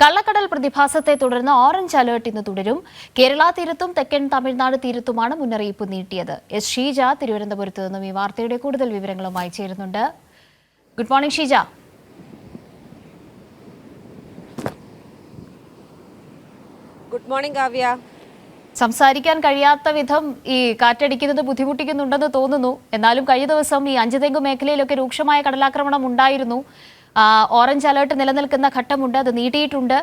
കള്ളക്കടൽ പ്രതിഭാസത്തെ തുടർന്ന് ഓറഞ്ച് അലേർട്ട് ഇന്ന് തുടരും. കേരള തീരത്തും തെക്കൻ തമിഴ്നാട് തീരത്തുമാണ് മുന്നറിയിപ്പ് നീട്ടിയത്. എസ് ഷീജ തിരുവനന്തപുരത്ത് നിന്നും ഈ വാർത്തയുടെ കൂടുതൽ വിവരങ്ങളുമായി ചേരുന്നുണ്ട്. Good morning Sheeja. Good morning Kavya. സംസാരിക്കാൻ കഴിയാത്ത വിധം ഈ കാറ്റടിക്കുന്നത് ബുദ്ധിമുട്ടിക്കുന്നുണ്ടെന്ന് തോന്നുന്നു. എന്നാലും കഴിഞ്ഞ ദിവസം ഈ അഞ്ചുതെങ്ങ് മേഖലയിലൊക്കെ രൂക്ഷമായ കടലാക്രമണം ഉണ്ടായിരുന്നു. ഓറഞ്ച് അലേർട്ട് നിലനിൽക്കുന്ന ഘട്ടമുണ്ട്. അത് നീട്ടിയിട്ടുണ്ട്.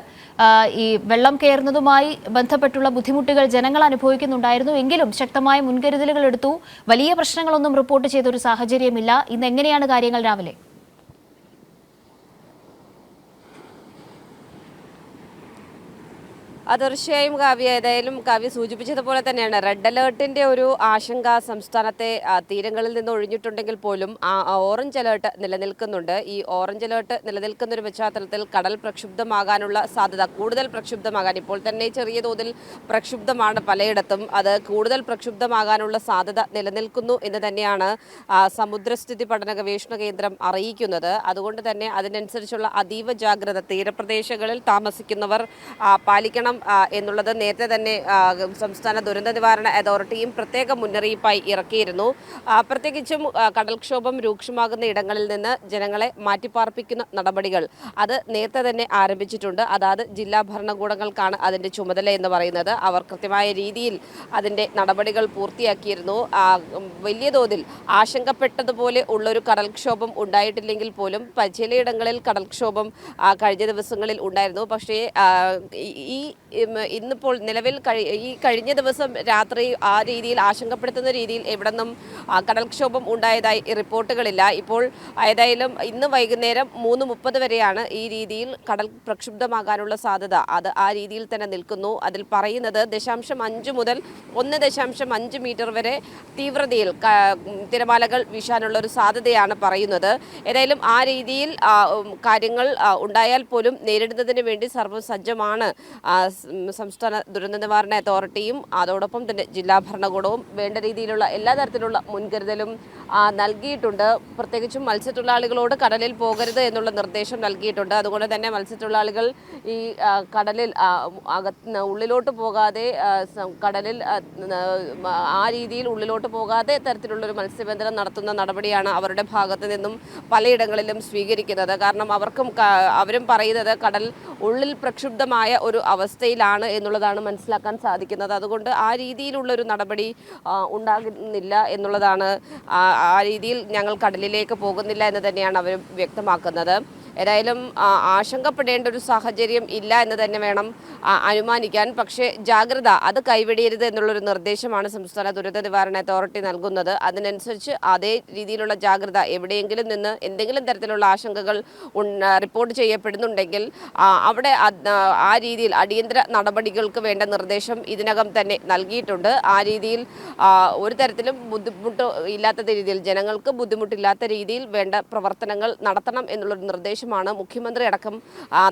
ഈ വെള്ളം കയറുന്നതുമായി ബന്ധപ്പെട്ടുള്ള ബുദ്ധിമുട്ടുകൾ ജനങ്ങൾ അനുഭവിക്കുന്നുണ്ടായിരുന്നു. എങ്കിലും ശക്തമായ മുൻകരുതലുകൾ എടുത്തു. വലിയ പ്രശ്നങ്ങളൊന്നും റിപ്പോർട്ട് ചെയ്ത ഒരു സാഹചര്യമില്ല. ഇന്ന് എങ്ങനെയാണ് കാര്യങ്ങൾ രാവിലെ? തീർച്ചയായും കാവ്യ ഏതായാലും കാവ്യ സൂചിപ്പിച്ചതുപോലെ തന്നെയാണ്. റെഡ് അലേർട്ടിന്റെ ഒരു ആശങ്ക സംസ്ഥാനത്തെ തീരങ്ങളിൽ നിന്ന് ഒഴിഞ്ഞിട്ടുണ്ടെങ്കിൽ പോലും ആ ഓറഞ്ച് അലേർട്ട് നിലനിൽക്കുന്നുണ്ട്. ഈ ഓറഞ്ച് അലേർട്ട് നിലനിൽക്കുന്ന ഒരു പശ്ചാത്തലത്തിൽ കടൽ പ്രക്ഷുബ്ധമാകാനുള്ള സാധ്യത കൂടുതൽ പ്രക്ഷുബ്ധമാകാൻ ഇപ്പോൾ തന്നെ ചെറിയ തോതിൽ പ്രക്ഷുബ്ധമാണ് പലയിടത്തും. അത് കൂടുതൽ പ്രക്ഷുബ്ധമാകാനുള്ള സാധ്യത നിലനിൽക്കുന്നു എന്ന് തന്നെയാണ് സമുദ്രസ്ഥിതി പഠന ഗവേഷണ കേന്ദ്രം അറിയിക്കുന്നത്. അതുകൊണ്ട് തന്നെ അതിനനുസരിച്ചുള്ള അതീവ ജാഗ്രത തീരപ്രദേശങ്ങളിൽ താമസിക്കുന്നവർ പാലിക്കണം ആ, എന്നുള്ളത് നേരത്തെ തന്നെ സംസ്ഥാന ദുരന്ത നിവാരണ അതോറിറ്റിയും പ്രത്യേക മുന്നറിയിപ്പായി ഇറക്കിയിരുന്നു. പ്രത്യേകിച്ചും കടൽക്ഷോഭം രൂക്ഷമാകുന്ന ഇടങ്ങളിൽ നിന്ന് ജനങ്ങളെ മാറ്റിപ്പാർപ്പിക്കുന്ന നടപടികൾ അത് നേരത്തെ തന്നെ ആരംഭിച്ചിട്ടുണ്ട്. അതായത് ജില്ലാ ഭരണകൂടങ്ങൾക്കാണ് അതിന്റെ ചുമതല എന്ന് പറയുന്നത്. അവർ കൃത്യമായ രീതിയിൽ അതിന്റെ നടപടികൾ പൂർത്തിയാക്കിയിരുന്നു. വലിയ തോതിൽ ആശങ്കപ്പെട്ടതുപോലെ ഉള്ളൊരു കടൽക്ഷോഭം ഉണ്ടായിട്ടില്ലെങ്കിൽ പോലും ചിലയിടങ്ങളിൽ കടൽക്ഷോഭം കഴിഞ്ഞ ദിവസങ്ങളിൽ ഉണ്ടായിരുന്നു. പക്ഷേ ഈ- ഇന്നിപ്പോൾ നിലവിൽ ഈ കഴിഞ്ഞ ദിവസം രാത്രി ആ രീതിയിൽ ആശങ്കപ്പെടുത്തുന്ന രീതിയിൽ എവിടെ നിന്നും കടൽക്ഷോഭം ഉണ്ടായതായി റിപ്പോർട്ടുകളില്ല. ഇപ്പോൾ ഏതായാലും ഇന്ന് വൈകുന്നേരം മൂന്ന് മുപ്പത് വരെയാണ് ഈ രീതിയിൽ കടൽ പ്രക്ഷുബ്ധമാകാനുള്ള സാധ്യത. അത് ആ രീതിയിൽ തന്നെ നിൽക്കുന്നു. അതിൽ പറയുന്നത് ദശാംശം അഞ്ച് മുതൽ ഒന്ന് ദശാംശം അഞ്ച് മീറ്റർ വരെ തീവ്രതയിൽ തിരമാലകൾ വീശാനുള്ള ഒരു സാധ്യതയാണ് പറയുന്നത്. ഏതായാലും ആ രീതിയിൽ കാര്യങ്ങൾ ഉണ്ടായാൽ പോലും നേരിടുന്നതിന് വേണ്ടി സർവസജ്ജമാണ് സംസ്ഥാന ദുരന്ത നിവാരണ അതോറിറ്റിയും അതോടൊപ്പം തന്നെ ജില്ലാ ഭരണകൂടവും വേണ്ട രീതിയിലുള്ള എല്ലാ തരത്തിലുള്ള മുൻകരുതലും നൽകിയിട്ടുണ്ട്. പ്രത്യേകിച്ചും മത്സ്യത്തൊഴിലാളികളോട് കടലിൽ പോകരുത് എന്നുള്ള നിർദ്ദേശം നൽകിയിട്ടുണ്ട്. അതുകൊണ്ട് തന്നെ മത്സ്യത്തൊഴിലാളികൾ ഈ കടലിൽ അകത്ത് ഉള്ളിലോട്ട് പോകാതെ കടലിൽ ആ, രീതിയിൽ ഉള്ളിലോട്ട് പോകാതെ തരത്തിലുള്ളൊരു മത്സ്യബന്ധനം നടത്തുന്ന നടപടിയാണ് അവരുടെ ഭാഗത്ത് നിന്നും പലയിടങ്ങളിലും സ്വീകരിക്കുന്നത്. കാരണം അവർക്കും അവരും പറയുന്നത് കടൽ ഉള്ളിൽ പ്രക്ഷുബ്ധമായ ഒരു അവസ്ഥയിലാണ് എന്നുള്ളതാണ് മനസ്സിലാക്കാൻ സാധിക്കുന്നത്. അതുകൊണ്ട് ആ രീതിയിലുള്ളൊരു നടപടി ഉണ്ടാകുന്നില്ല എന്നുള്ളതാണ് ആ രീതിയിൽ ഞങ്ങൾ കടലിലേക്ക് പോകുന്നില്ല എന്ന് തന്നെയാണ് അവർ വ്യക്തമാക്കുന്നത്. ഏതായാലും ആശങ്കപ്പെടേണ്ട ഒരു സാഹചര്യം ഇല്ല എന്ന് തന്നെ വേണം അനുമാനിക്കാൻ. പക്ഷേ ജാഗ്രത അത് കൈവെടിയരുത് എന്നുള്ളൊരു നിർദ്ദേശമാണ് സംസ്ഥാന ദുരന്ത നിവാരണ അതോറിറ്റി നൽകുന്നത്. അതിനനുസരിച്ച് അതേ രീതിയിലുള്ള ജാഗ്രത എവിടെയെങ്കിലും നിന്ന് എന്തെങ്കിലും തരത്തിലുള്ള ആശങ്കകൾ റിപ്പോർട്ട് ചെയ്യപ്പെടുന്നുണ്ടെങ്കിൽ അവിടെ ആ രീതിയിൽ അടിയന്തര നടപടികൾക്ക് വേണ്ട നിർദ്ദേശം ഇതിനകം തന്നെ നൽകിയിട്ടുണ്ട്. ആ രീതിയിൽ ഒരു തരത്തിലും ബുദ്ധിമുട്ട് ഇല്ലാത്ത രീതിയിൽ ജനങ്ങൾക്ക് ബുദ്ധിമുട്ടില്ലാത്ത രീതിയിൽ വേണ്ട പ്രവർത്തനങ്ങൾ നടത്തണം എന്നുള്ളൊരു നിർദ്ദേശമാണ് മുഖ്യമന്ത്രി അടക്കം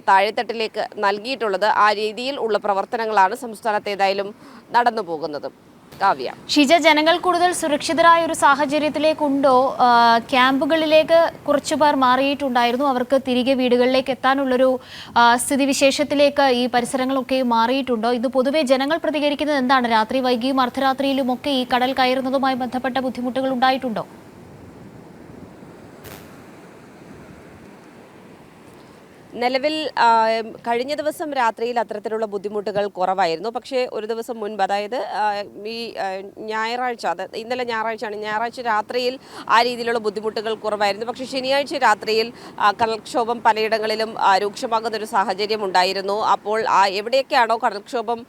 താഴെത്തട്ടിലേക്ക് നൽകിയിട്ടുള്ളത്. ആ രീതിയിൽ ഉള്ള പ്രവർത്തനങ്ങളാണ് സംസ്ഥാനത്ത് ഏതായാലും നടന്നു പോകുന്നത്. കാവ്യ. ഷിജ ജനങ്ങൾ കൂടുതൽ സുരക്ഷിതരായ ഒരു സാഹചര്യത്തിലേക്കുണ്ടോ? ക്യാമ്പുകളിലേക്ക് കുറച്ചു പേർ മാറിയിട്ടുണ്ടായിരുന്നു. അവർക്ക് തിരികെ വീടുകളിലേക്ക് എത്താനുള്ളൊരു സ്ഥിതിവിശേഷത്തിലേക്ക് ഈ പരിസരങ്ങളൊക്കെ മാറിയിട്ടുണ്ടോ? ഇത് പൊതുവെ ജനങ്ങൾ പ്രതികരിക്കുന്നത് എന്താണ്? രാത്രി വൈകിയും അർദ്ധരാത്രിയിലും ഒക്കെ ഈ കടൽ കയറുന്നതുമായി ബന്ധപ്പെട്ട ബുദ്ധിമുട്ടുകൾ ഉണ്ടായിട്ടുണ്ടോ? നിലവിൽ കഴിഞ്ഞ ദിവസം രാത്രിയിൽ അത്തരത്തിലുള്ള ബുദ്ധിമുട്ടുകൾ കുറവായിരുന്നു. പക്ഷേ ഒരു ദിവസം മുൻപ് അതായത് ഈ ഞായറാഴ്ച അത് ഇന്നലെ ഞായറാഴ്ചയാണ്. ഞായറാഴ്ച രാത്രിയിൽ ആ രീതിയിലുള്ള ബുദ്ധിമുട്ടുകൾ കുറവായിരുന്നു. പക്ഷേ ശനിയാഴ്ച രാത്രിയിൽ കടൽക്ഷോഭം പലയിടങ്ങളിലും രൂക്ഷമാകുന്ന ഒരു സാഹചര്യം ഉണ്ടായിരുന്നു. അപ്പോൾ എവിടെയൊക്കെയാണോ കടൽക്ഷോഭം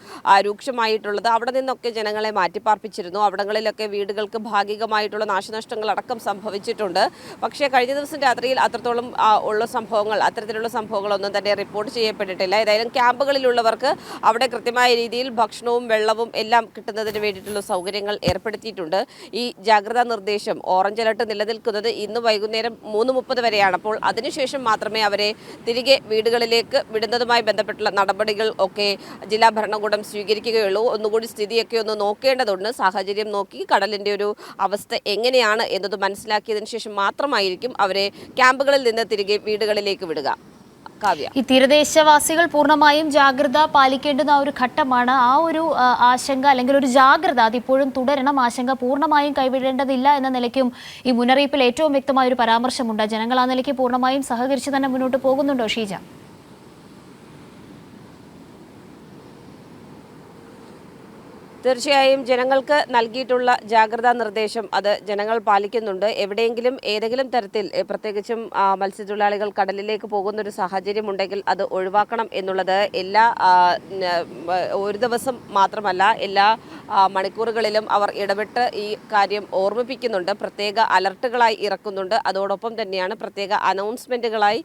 രൂക്ഷമായിട്ടുള്ളത് അവിടെ നിന്നൊക്കെ ജനങ്ങളെ മാറ്റിപ്പാർപ്പിച്ചിരുന്നു. അവിടങ്ങളിലൊക്കെ വീടുകൾക്ക് ഭാഗികമായിട്ടുള്ള നാശനഷ്ടങ്ങൾ അടക്കം സംഭവിച്ചിട്ടുണ്ട്. പക്ഷേ കഴിഞ്ഞ ദിവസം രാത്രിയിൽ അത്രത്തോളം ഉള്ള സംഭവങ്ങൾ അത്തരത്തിലുള്ള സംഭവങ്ങളൊന്നും തന്നെ റിപ്പോർട്ട് ചെയ്യപ്പെട്ടിട്ടില്ല. ഏതായാലും ക്യാമ്പുകളിലുള്ളവർക്ക് അവിടെ കൃത്യമായ രീതിയിൽ ഭക്ഷണവും വെള്ളവും എല്ലാം കിട്ടുന്നതിന് വേണ്ടിയിട്ടുള്ള സൗകര്യങ്ങൾ ഏർപ്പെടുത്തിയിട്ടുണ്ട്. ഈ ജാഗ്രതാ നിർദ്ദേശം ഓറഞ്ച് അലർട്ട് നിലനിൽക്കുന്നത് ഇന്ന് വൈകുന്നേരം മൂന്ന് മുപ്പത് വരെയാണ്. അപ്പോൾ അതിനുശേഷം മാത്രമേ അവരെ തിരികെ വീടുകളിലേക്ക് വിടുന്നതുമായി ബന്ധപ്പെട്ടുള്ള നടപടികൾ ഒക്കെ ജില്ലാ ഭരണകൂടം സ്വീകരിക്കുകയുള്ളൂ. ഒന്നുകൂടി സ്ഥിതിയൊക്കെ ഒന്ന് നോക്കേണ്ടതുണ്ട്. സാഹചര്യം നോക്കി കടലിന്റെ ഒരു അവസ്ഥ എങ്ങനെയാണ് എന്നത് മനസ്സിലാക്കിയതിനു ശേഷം മാത്രമായിരിക്കും അവരെ ക്യാമ്പുകളിൽ നിന്ന് തിരികെ വീടുകളിലേക്ക് വിടുക. കാവ്യ. ഈ തീരദേശവാസികൾ പൂർണമായും ജാഗ്രത പാലിക്കേണ്ടുന്ന ഒരു ഘട്ടമാണ്. ആ ഒരു ആശങ്ക അല്ലെങ്കിൽ ഒരു ജാഗ്രത അതിപ്പോഴും തുടരണം. ആശങ്ക പൂർണമായും കൈവിടേണ്ടതില്ല എന്ന നിലയ്ക്കും ഈ മുന്നറിയിപ്പിൽ ഏറ്റവും വ്യക്തമായ ഒരു പരാമർശമുണ്ട്. ജനങ്ങൾ ആ നിലയ്ക്ക് പൂർണമായും സഹകരിച്ച് തന്നെ മുന്നോട്ട് പോകുന്നുണ്ടോ ഷീജ? തീർച്ചയായും ജനങ്ങൾക്ക് നൽകിയിട്ടുള്ള ജാഗ്രതാ നിർദ്ദേശം അത് ജനങ്ങൾ പാലിക്കുന്നുണ്ട്. എവിടെയെങ്കിലും ഏതെങ്കിലും തരത്തിൽ പ്രത്യേകിച്ചും മത്സ്യത്തൊഴിലാളികൾ കടലിലേക്ക് പോകുന്ന ഒരു സാഹചര്യം ഉണ്ടെങ്കിൽ അത് ഒഴിവാക്കണം എന്നുള്ളത് എല്ലാ ഒരു ദിവസം മാത്രമല്ല എല്ലാ മണിക്കൂറുകളിലും അവർ ഇടപെട്ട് ഈ കാര്യം ഓർമ്മിപ്പിക്കുന്നുണ്ട്. പ്രത്യേക അലർട്ടുകളായി ഇറക്കുന്നുണ്ട്. അതോടൊപ്പം തന്നെയാണ് പ്രത്യേക അനൗൺസ്മെന്റുകളായി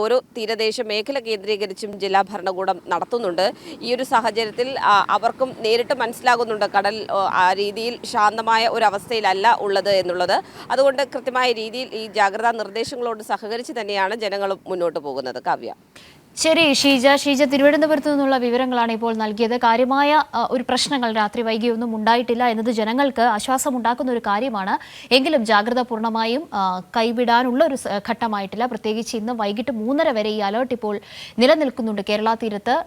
ഓരോ തീരദേശ മേഖല കേന്ദ്രീകരിച്ചും ജില്ലാ ഭരണകൂടം നടത്തുന്നുണ്ട്. ഈ ഒരു സാഹചര്യത്തിൽ അവർക്കും നേരിട്ട് മനസ്സിലാകുന്നുണ്ട് കടൽ ആ രീതിയിൽ ശാന്തമായ ഒരു അവസ്ഥയിലല്ല ഉള്ളത് എന്നുള്ളത്. അതുകൊണ്ട് കൃത്യമായ രീതിയിൽ ഈ ജാഗ്രതാ നിർദ്ദേശങ്ങളോട് സഹകരിച്ച് തന്നെയാണ് ജനങ്ങളും മുന്നോട്ട് പോകുന്നത്. കാവ്യ. ശരി ഷീജ. ഷീജ തിരുവനന്തപുരത്ത് നിന്നുള്ള വിവരങ്ങളാണ് ഇപ്പോൾ നൽകിയത്. കാര്യമായ ഒരു പ്രശ്നങ്ങൾ രാത്രി വൈകിയൊന്നും ഉണ്ടായിട്ടില്ല എന്നത് ജനങ്ങൾക്ക് ആശ്വാസമുണ്ടാക്കുന്ന ഒരു കാര്യമാണ്. എങ്കിലും ജാഗ്രത പൂർണമായും കൈവിടാനുള്ള ഒരു ഘട്ടമായിട്ടില്ല. പ്രത്യേകിച്ച് ഇന്ന് വൈകിട്ട് മൂന്നര വരെ ഈ അലേർട്ട് ഇപ്പോൾ നിലനിൽക്കുന്നുണ്ട് കേരള തീരത്ത്.